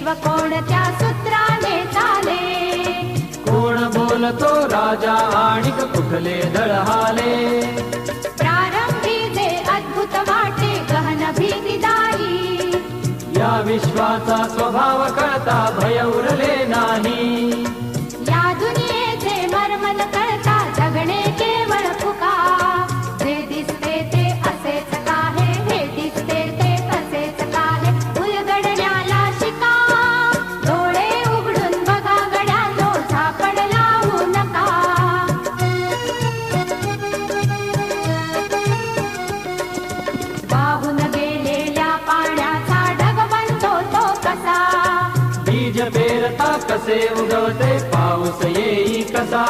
विश्व कोणत्या सूत्राने झाले? कोण बोलतो राजा आणि कुठले दळहाले प्रारंभी ते अद्भुत वाटे गहन भीतीदायी. या विश्वाचा स्वभाव कळता भय उरले नाही. बीज पेरता कसे उगवते पाऊस येई कसा